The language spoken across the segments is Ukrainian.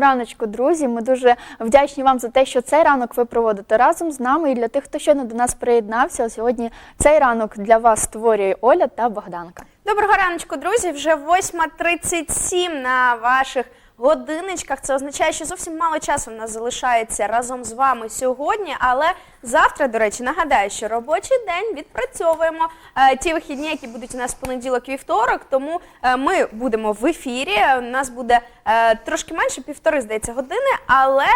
Раночку, друзі. Ми дуже вдячні вам за те, що цей ранок ви проводите разом з нами. І для тих, хто щойно до нас приєднався, сьогодні цей ранок для вас створює Оля та Богданка. Доброго раночку, друзі. Вже 8.37 на ваших годинничках. Це означає, що зовсім мало часу в нас залишається разом з вами сьогодні. Але завтра, до речі, нагадаю, що робочий день відпрацьовуємо е, ті вихідні, які будуть у нас в понеділок вівторок. Тому е, ми будемо в ефірі. У нас буде е, трошки менше півтори, здається, години, але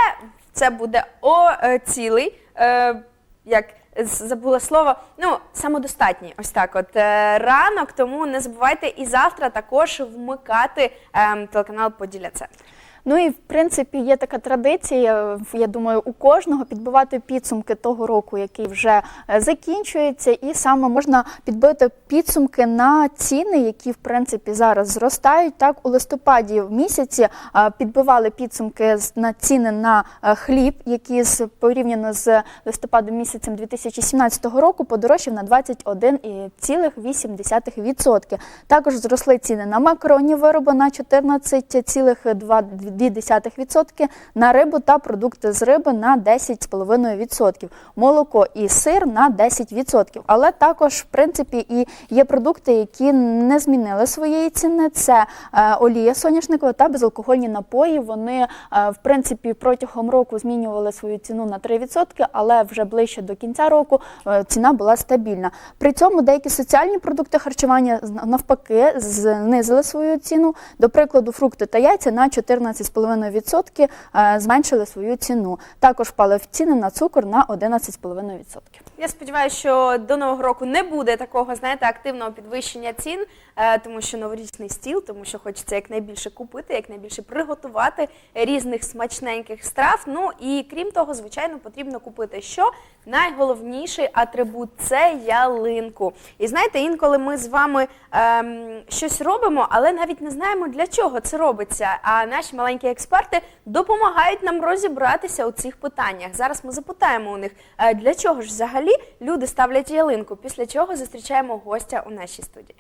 це буде о е, цілий. Е, як забула слово, ну самодостатні, ось так. От е, ранок, тому не забувайте і завтра також вмикати ем, телеканал Поділля Центр. Ну і в принципі є така традиція, я думаю, у кожного підбивати підсумки того року, який вже е, закінчується, і саме можна підбити підсумки на ціни, які в принципі зараз зростають. Так, у листопаді в місяці е, підбивали підсумки на ціни на е, хліб, які з порівняно з листопадом місяцем 2017 року подорожчав на 21,8%. Також зросли ціни на макаронні вироби на 14,2%, 0,2% на рибу та продукти з риби на 10,5%, молоко і сир на 10%. Але також, в принципі, і є продукти, які не змінили своєї ціни. Це е, олія соняшникова та безалкогольні напої. Вони, е, в принципі, протягом року змінювали свою ціну на 3%, але вже ближче до кінця року е, ціна була стабільна. При цьому деякі соціальні продукти харчування навпаки знизили свою ціну. До прикладу, фрукти та яйця на 14%. 12,5% е, зменшили свою ціну. Також впали ціни на цукор на 11,5%. Я сподіваюся, що до нового року не буде такого, знаєте, активного підвищення цін, е, тому що новорічний стіл, тому що хочеться якнайбільше купити, якнайбільше приготувати різних смачненьких страв. Ну і крім того, звичайно, потрібно купити що найголовніший атрибут це ялинку. І знаєте, інколи ми з вами ем, щось робимо, але навіть не знаємо для чого це робиться. А наші маленькі експерти допомагають нам розібратися у цих питаннях. Зараз ми запитаємо у них, е, для чого ж взагалі люди ставлять ялинку. Після чого зустрічаємо гостя у нашій студії.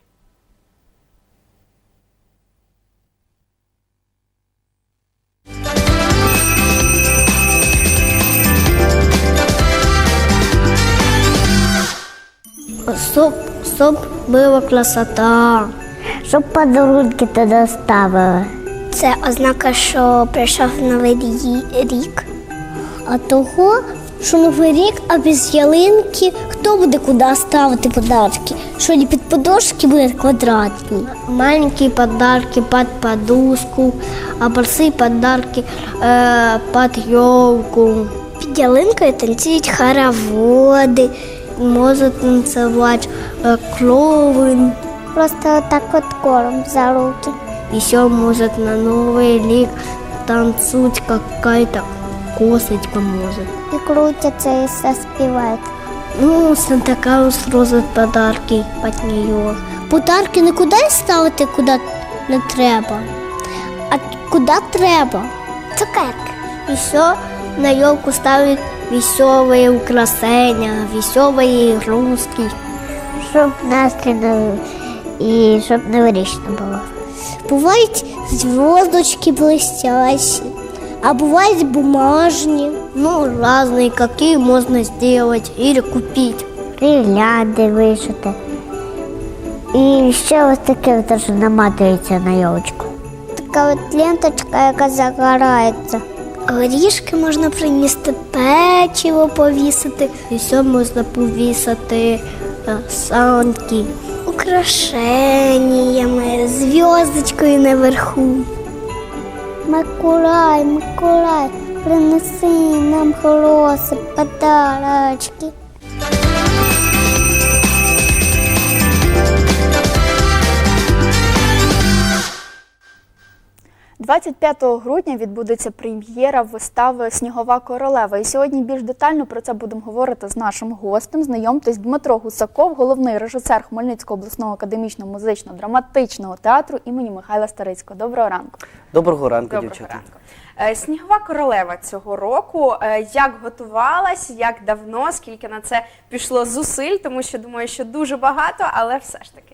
Чтоб, чтоб была красота. Щоб подарунки ти доставили. Це ознака, що прийшов новий рік. А того, що новий рік, а без ялинки хто буде куди ставити подарки? Що не під подушки будуть квадратні? Маленькі подарки під подушку, а большие подарки е, під елку. Під ялинкою танцюють хороводи, можуть танцювати е, клоун. Просто так от корм за руки. Еще может на Новый лик танцуть какая-то косочка может. І крутяться і все співають. Ну, Санта Клаус розит подарки под нее. Подарки не куди ставити, куди не треба, а куди треба. Цукерки. І що на елку ставить веселые украшения, веселые игрушки. Щоб настрій новий і щоб новорічно було. Бувають звездочки блестящие, а бывают бумажные. Ну, разные, какие можно сделать или купить. Гірлянди вишити. І ще ось таке теж наматується на йолочку. Така от ленточка, яка загорається. Горішки можна принести, печиво повісити. І все можна повісити е, санки. Украшеннями, зв'язочкою наверху. Миколай, Миколай, принеси нам хороші подарочки. 25 грудня відбудеться прем'єра вистави Снігова королева. І сьогодні більш детально про це будемо говорити з нашим гостем. Знайомтесь Дмитро Гусаков, головний режисер Хмельницького обласного академічного музично-драматичного театру імені Михайла Старицького. Доброго ранку. Доброго ранку, Доброго дівчата. ранку. Е, Снігова королева цього року. Е, Як готувалась, як давно, скільки на це пішло зусиль, тому що думаю, що дуже багато, але все ж таки.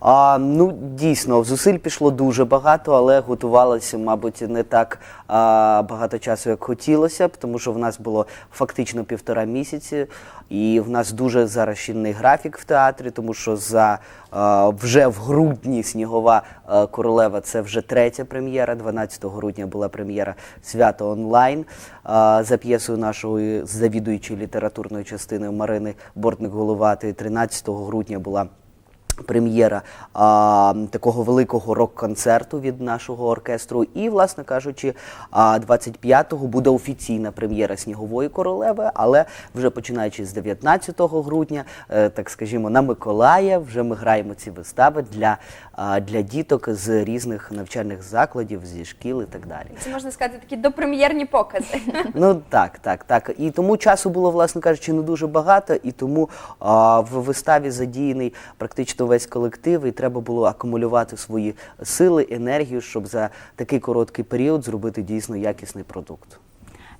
А, ну, дійсно, зусиль пішло дуже багато, але готувалося, мабуть, не так а, багато часу, як хотілося тому що в нас було фактично півтора місяці, і в нас дуже зараз щільний графік в театрі, тому що за а, вже в грудні снігова королева це вже третя прем'єра. 12 грудня була прем'єра свято онлайн а, за п'єсою нашої завідуючої літературної частини Марини Бортник-Головатої. 13 грудня була прем'єра а, такого великого рок-концерту від нашого оркестру. І, власне кажучи, а, 25-го буде офіційна прем'єра Снігової королеви, але вже починаючи з 19 грудня, е, так скажімо, на Миколая, вже ми граємо ці вистави для, для діток з різних навчальних закладів, зі шкіл і так далі. Це можна сказати такі допрем'єрні покази. Ну так, так, так. І тому часу було, власне кажучи, не дуже багато, і тому а, в виставі задіяний практично весь колектив, і треба було акумулювати свої сили, енергію, щоб за такий короткий період зробити дійсно якісний продукт.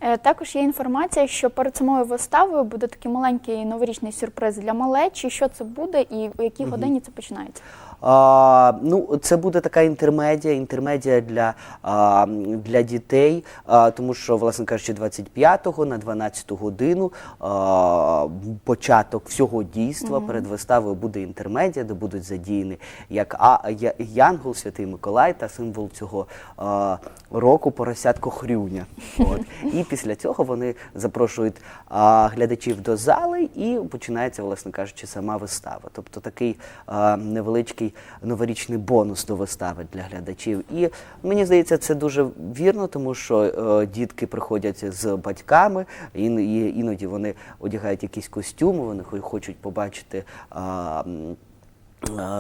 Е, Також є інформація, що перед самою виставою буде такий маленький новорічний сюрприз для малечі. Що це буде і у якій годині це починається? А, ну, це буде така інтермедія, інтермедія для, а, для дітей, а, тому що, власне кажучи, 25-го на 12-ту годину а, початок всього дійства перед виставою буде інтермедія, де будуть задіяні як а, Я- Янгол, Святий Миколай та символ цього а, року поросятко Хрюня. От. І після цього вони запрошують а, глядачів до зали і починається, власне кажучи, сама вистава. Тобто такий а, невеличкий новорічний бонус до вистави для глядачів. І мені здається, це дуже вірно, тому що е, дітки приходять з батьками, і, і іноді вони одягають якісь костюми, вони хочуть побачити. А,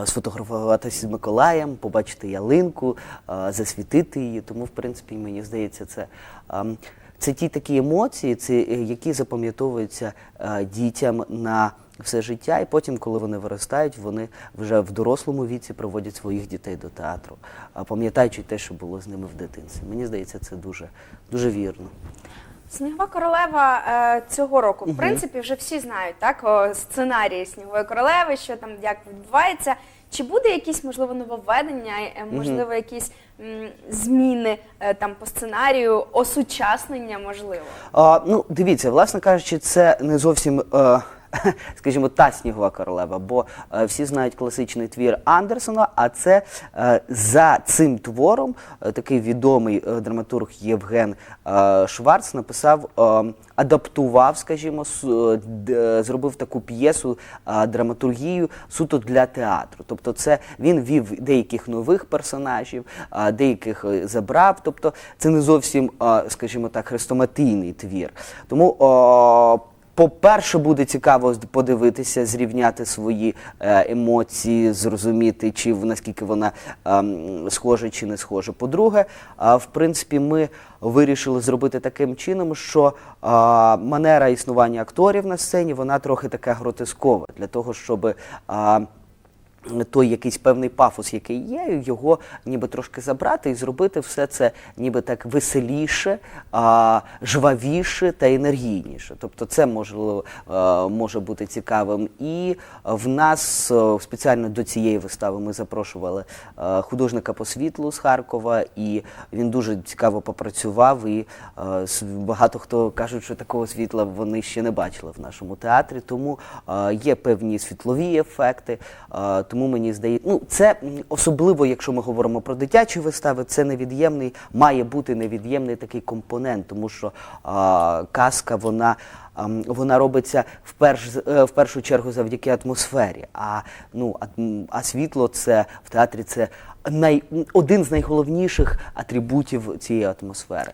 Сфотографуватися з Миколаєм, побачити ялинку, засвітити її. Тому, в принципі, мені здається, це, це ті такі емоції, це, які запам'ятовуються е, дітям на все життя, і потім, коли вони виростають, вони вже в дорослому віці приводять своїх дітей до театру, пам'ятаючи те, що було з ними в дитинстві. Мені здається, це дуже, дуже вірно. Снігова королева е, цього року, в принципі, вже всі знають так сценарії снігової королеви, що там як відбувається. Чи буде якісь можливо нововведення, е, можливо, якісь зміни е, там по сценарію, осучаснення можливо? А, ну, дивіться, власне кажучи, це не зовсім. Е, Скажімо, та снігова королева, бо е, всі знають класичний твір Андерсона, а це е, за цим твором е, такий відомий драматург Євген Шварц написав, адаптував, скажімо, зробив таку п'єсу, драматургію суто для театру. Тобто, це він вів деяких нових персонажів, деяких забрав. Тобто, це не зовсім, скажімо так, хрестоматийний твір. Тому по-перше, буде цікаво подивитися, зрівняти свої е, емоції, зрозуміти, чи наскільки вона ем, схожа чи не схожа. По-друге, а, в принципі, ми вирішили зробити таким чином, що манера існування акторів на сцені вона трохи така гротескова для того, щоб. Той якийсь певний пафос, який є, його ніби трошки забрати і зробити все це ніби так веселіше, а, жвавіше та енергійніше. Тобто це можливо е, може бути цікавим. І в нас е, спеціально до цієї вистави ми запрошували е, художника по світлу з Харкова, і він дуже цікаво попрацював. І багато хто кажуть, що такого світла вони ще не бачили в нашому театрі. Тому є певні світлові ефекти. Тому мені здається, ну це особливо, якщо ми говоримо про дитячі вистави, це невід'ємний, має бути невід'ємний такий компонент, тому що е, казка вона. Вона робиться в, перш, е, в першу чергу завдяки атмосфері. А, ну, а, а світло це в театрі це най, один з найголовніших атрибутів цієї атмосфери.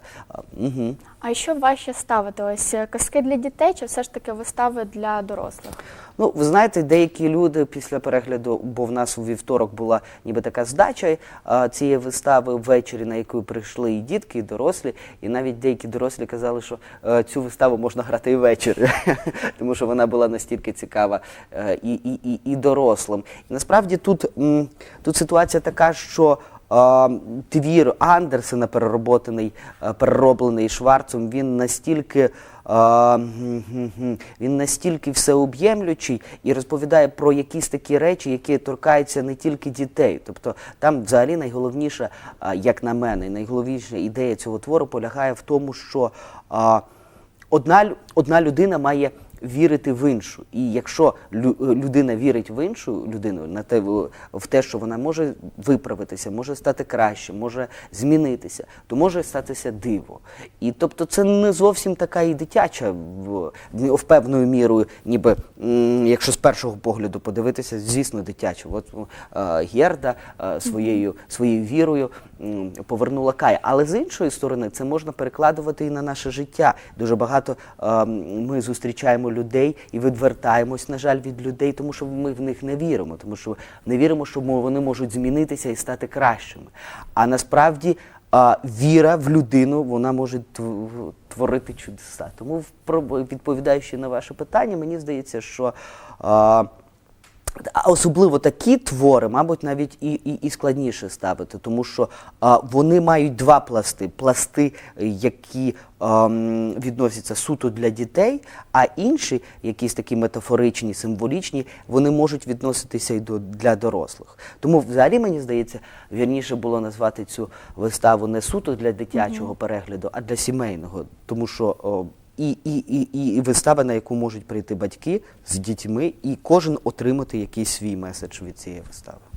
Угу. А що важче ставити? Ось е, казки для дітей чи все ж таки вистави для дорослих? Ну, ви знаєте, деякі люди після перегляду, бо в нас у вівторок була ніби така здача а, цієї вистави ввечері, на яку прийшли і дітки, і дорослі, і навіть деякі дорослі казали, що е, цю виставу можна грати і ввечері, тому що вона була настільки цікава е, і, дорослим. Насправді тут, тут ситуація така, що е, твір Андерсена, перероботаний, е, перероблений Шварцем, він настільки. е, Він настільки всеоб'ємлючий і розповідає про якісь такі речі, які торкаються не тільки дітей. Тобто там взагалі найголовніша, як на мене, найголовніша ідея цього твору полягає в тому, що одна, одна людина має вірити в іншу. І якщо лю- людина вірить в іншу людину, на те, в те, що вона може виправитися, може стати краще, може змінитися, то може статися диво. І тобто це не зовсім така і дитяча в, в певною мірою, ніби якщо з першого погляду подивитися, звісно, дитяча. От е, Герда е, своєю, своєю вірою повернула Кая. Але з іншої сторони, це можна перекладувати і на наше життя. Дуже багато е, ми зустрічаємо людей і відвертаємось, на жаль, від людей, тому що ми в них не віримо, тому що не віримо, що вони можуть змінитися і стати кращими. А насправді а, віра в людину вона може творити чудеса. Тому, відповідаючи на ваше питання, мені здається, що. А особливо такі твори, мабуть, навіть і, і, і складніше ставити, тому що а, вони мають два пласти: пласти, які ам, відносяться суто для дітей, а інші, якісь такі метафоричні, символічні, вони можуть відноситися і до для дорослих. Тому, взагалі, мені здається, вірніше було назвати цю виставу не суто для дитячого перегляду, а для сімейного, тому що. О, і, і, і, і, вистава, на яку можуть прийти батьки з дітьми, і кожен отримати якийсь свій меседж від цієї вистави.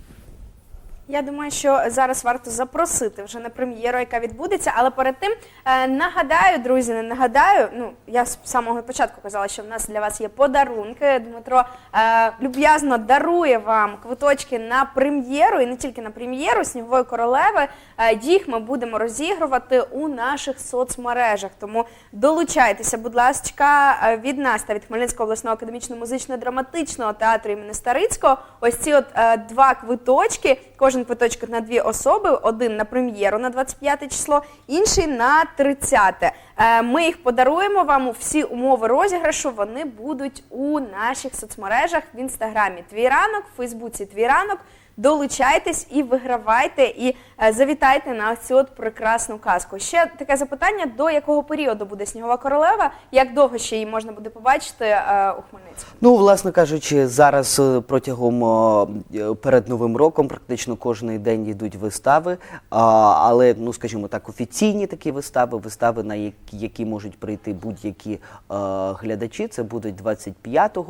Я думаю, що зараз варто запросити вже на прем'єру, яка відбудеться. Але перед тим е, нагадаю, друзі, не нагадаю. Ну я з самого початку казала, що в нас для вас є подарунки. Дмитро е, люб'язно дарує вам квиточки на прем'єру і не тільки на прем'єру снігової королеви. Е, їх ми будемо розігрувати у наших соцмережах. Тому долучайтеся, будь ласка, е, від нас та від Хмельницького обласного академічно-музично-драматичного театру імені Старицького. Ось ці от е, два квиточки. Кожен квиточок на дві особи, один на прем'єру на 25 число, інший на 30. Е, Ми їх подаруємо вам. Всі умови розіграшу вони будуть у наших соцмережах в інстаграмі Твій ранок, в Фейсбуці Твій ранок. Долучайтесь і вигравайте, і е, завітайте на цю от прекрасну казку. Ще таке запитання: до якого періоду буде снігова королева? Як довго ще її можна буде побачити е, у Хмельницькому? Ну, власне кажучи, зараз е, протягом перед новим роком практично кожен день йдуть вистави, але ну скажімо так, офіційні такі вистави, вистави, на які, можуть прийти будь-які глядачі. Це будуть 25 е,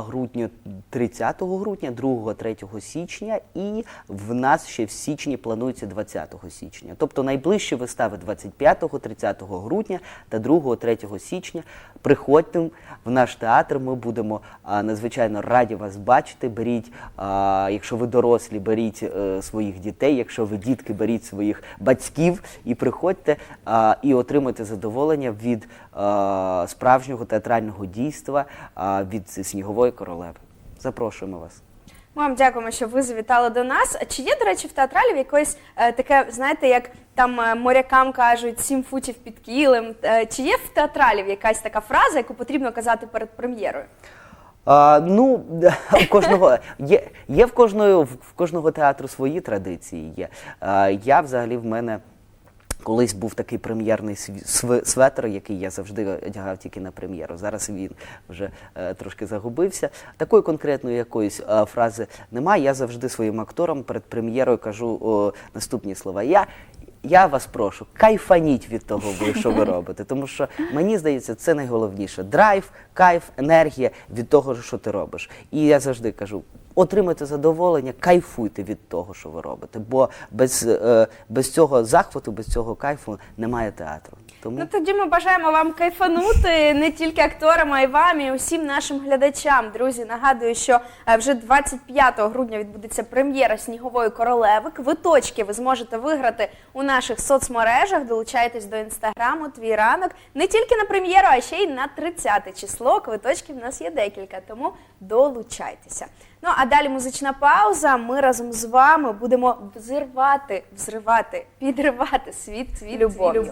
грудня, 30 грудня, 2, 3 січня, і в нас ще в січні планується 20 січня. Тобто найближчі вистави 25, 30 грудня та 2, 3 січня. Приходьте в наш театр. Ми будемо надзвичайно раді вас бачити. Беріть, якщо ви дорослі, беріть е, своїх дітей. Якщо ви дітки, беріть своїх батьків і приходьте і отримайте задоволення від справжнього театрального дійства від снігової королеви. Запрошуємо вас. Вам дякуємо, що ви завітали до нас. Чи є, до речі, в театралів якось е, таке, знаєте, як там е, морякам кажуть сім футів під кілем? Е, чи є в театралів якась така фраза, яку потрібно казати перед прем'єрою? А, ну, у кожного є, є в кожного в кожного театру свої традиції. Є. А, я взагалі в мене. Колись був такий прем'єрний светр, який я завжди одягав тільки на прем'єру. Зараз він вже е, трошки загубився. Такої конкретної якоїсь е, фрази немає. Я завжди своїм акторам перед прем'єрою кажу о, наступні слова. Я, я вас прошу, кайфаніть від того, що ви робите. Тому що мені здається, це найголовніше. Драйв, кайф, енергія від того, що ти робиш. І я завжди кажу. Отримайте задоволення, кайфуйте від того, що ви робите. Бо без, е, без цього захвату, без цього кайфу немає театру. Тому Ну тоді ми бажаємо вам кайфанути не тільки акторам, а й вам, і усім нашим глядачам. Друзі, нагадую, що е, вже 25 грудня відбудеться прем'єра снігової королеви. Квиточки ви зможете виграти у наших соцмережах. Долучайтесь до інстаграму Твій ранок не тільки на прем'єру, а ще й на 30 число. Квиточків в нас є декілька, тому долучайтеся. Ну а далі музична пауза. Ми разом з вами будемо взривати, взривати, підривати світ, світ любов'ю.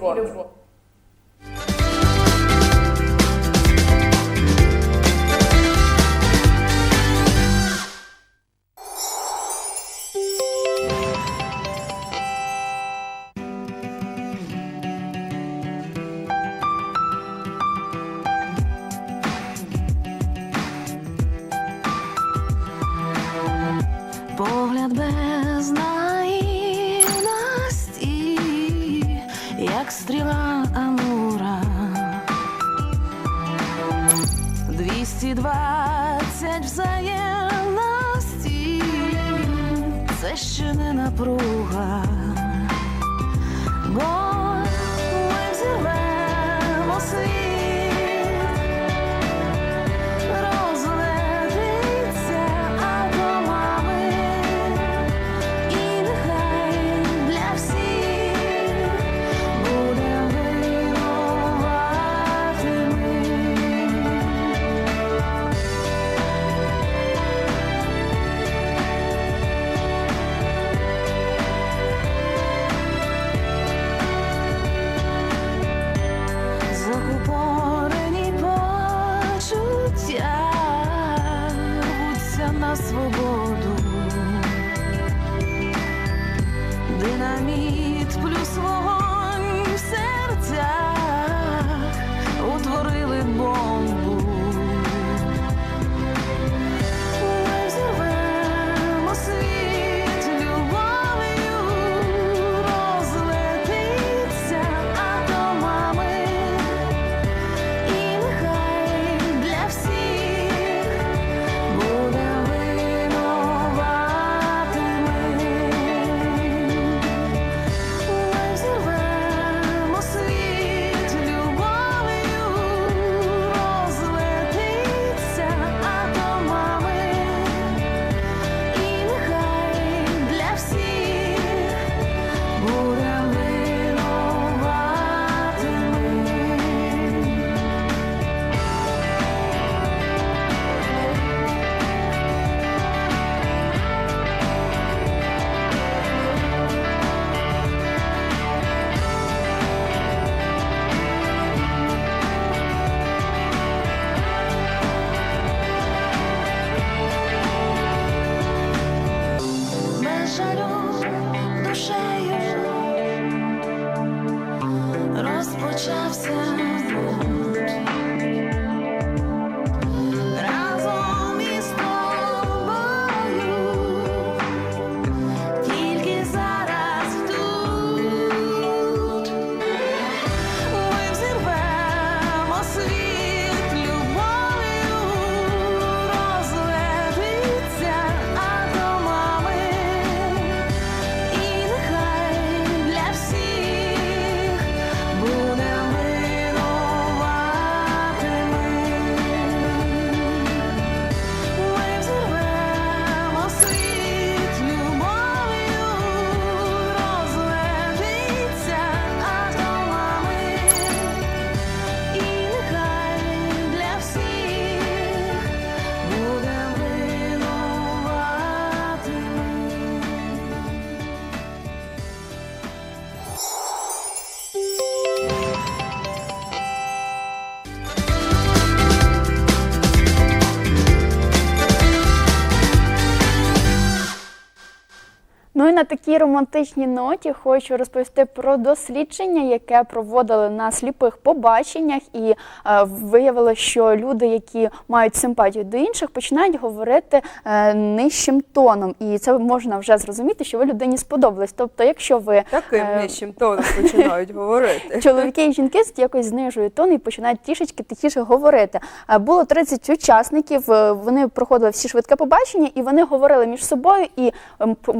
Ну і на такій романтичній ноті хочу розповісти про дослідження, яке проводили на сліпих побаченнях, і е, виявилося, що люди, які мають симпатію до інших, починають говорити е, нижчим тоном. І це можна вже зрозуміти, що ви людині сподобались. Тобто, якщо ви Таким е, нижчим тоном починають говорити. Чоловіки і жінки якось знижують тон і починають трішечки тихіше говорити. Е, Було 30 учасників, е, вони проходили всі швидке побачення, і вони говорили між собою і ем, п-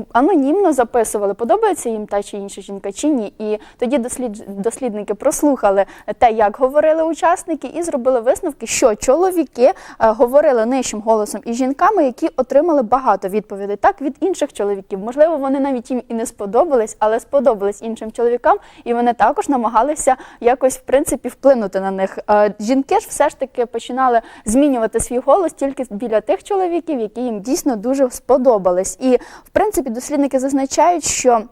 анонімно записували, подобається їм та чи інша жінка чи ні. І тоді дослід... дослідники прослухали те, як говорили учасники, і зробили висновки, що чоловіки е, говорили нижчим голосом із жінками, які отримали багато відповідей так від інших чоловіків. Можливо, вони навіть їм і не сподобались, але сподобались іншим чоловікам, і вони також намагалися якось в принципі вплинути на них. Е, Жінки ж все ж таки починали змінювати свій голос тільки біля тих чоловіків, які їм дійсно дуже сподобались. І в принципі дослідники зазначають, що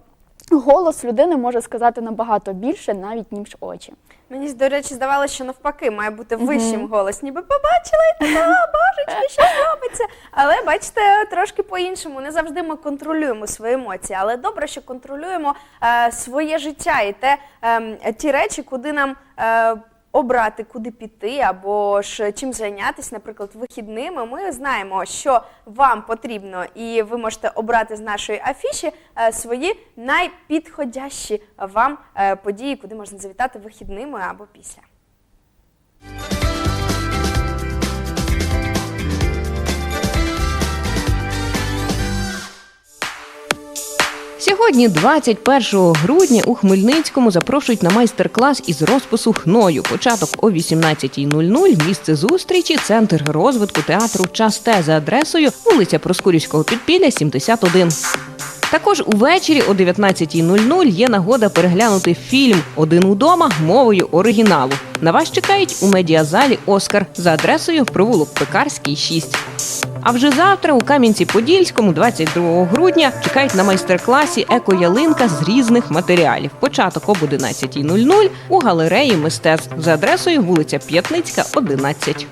голос людини може сказати набагато більше, навіть ніж очі. Мені, до речі, здавалося, що навпаки має бути вищим голос. Ніби побачила і така, божечки, що робиться. Але бачите, трошки по-іншому. Не завжди ми контролюємо свої емоції. Але добре, що контролюємо е, своє життя і те, ем, ті речі, куди нам. Е, Обрати, куди піти, або ж чим зайнятися, наприклад, вихідними. Ми знаємо, що вам потрібно, і ви можете обрати з нашої афіші е, свої найпідходящі вам е, події, куди можна завітати вихідними або після. Сьогодні, 21 грудня, у Хмельницькому запрошують на майстер-клас із розпису хною. Початок о 18.00. Місце зустрічі центр розвитку театру Часте за адресою вулиця Проскурівського підпілля, 71. Також увечері о 19.00 є нагода переглянути фільм Один удома мовою оригіналу. На вас чекають у медіазалі Оскар за адресою провулок Пекарський 6. А вже завтра у Кам'янці-Подільському, 22 грудня, чекають на майстер-класі Еко-ялинка з різних матеріалів. Початок об 11.00 у галереї мистецтв за адресою вулиця П'ятницька, 11.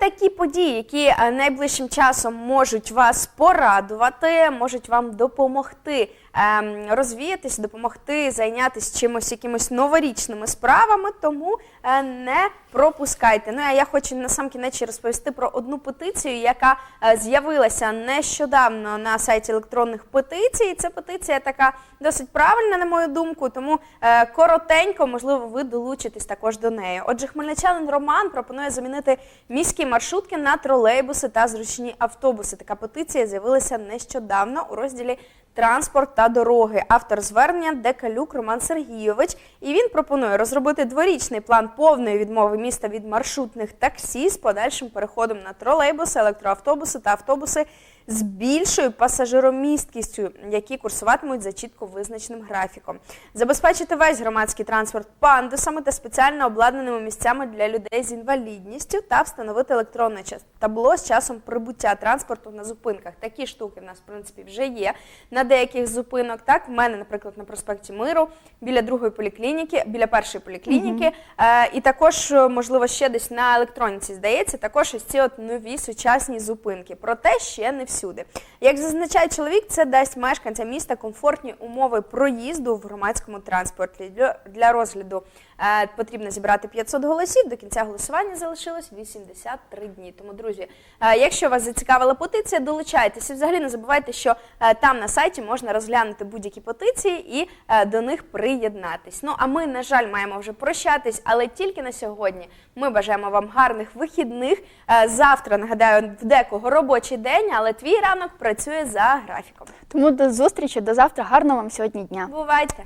Такі події, які е, найближчим часом можуть вас порадувати, можуть вам допомогти ем, розвіятися, допомогти зайнятися чимось якимось новорічними справами. Тому е, не пропускайте. Ну а я хочу на сам кінець розповісти про одну петицію, яка е, з'явилася нещодавно на сайті електронних петицій. Це петиція така досить правильна, на мою думку. Тому е, коротенько, можливо, ви долучитесь також до неї. Отже, хмельничанин Роман пропонує замінити міські маршрутки на тролейбуси та зручні автобуси. Така петиція з'явилася нещодавно у розділі Транспорт та дороги. Автор звернення Декалюк Роман Сергійович. І він пропонує розробити дворічний план повної відмови міста від маршрутних таксі з подальшим переходом на тролейбуси, електроавтобуси та автобуси з більшою пасажиромісткістю, які курсуватимуть за чітко визначеним графіком. Забезпечити весь громадський транспорт пандусами та спеціально обладнаними місцями для людей з інвалідністю та встановити електронне табло з часом прибуття транспорту на зупинках. Такі штуки в нас, в принципі, вже є на деяких зупинок. Так, в мене, наприклад, на проспекті Миру, біля другої поліклініки, біля першої поліклініки, е, і також, можливо, ще десь на електроніці здається, також ось ці от нові сучасні зупинки. Проте ще не всюди. Як зазначає чоловік, це дасть мешканцям міста комфортні умови проїзду в громадському транспорті. Для, розгляду е, потрібно зібрати 500 голосів. До кінця голосування залишилось 83 дні. Тому, друзі, е, якщо вас зацікавила петиція, долучайтеся. Взагалі не забувайте, що е, там на сайті можна розглянути будь-які петиції і до них приєднатись. Ну а ми, на жаль, маємо вже прощатись, але тільки на сьогодні. Ми бажаємо вам гарних вихідних. Завтра нагадаю в декого робочий день, але твій ранок працює за графіком. Тому до зустрічі, до завтра. Гарного вам сьогодні дня. Бувайте!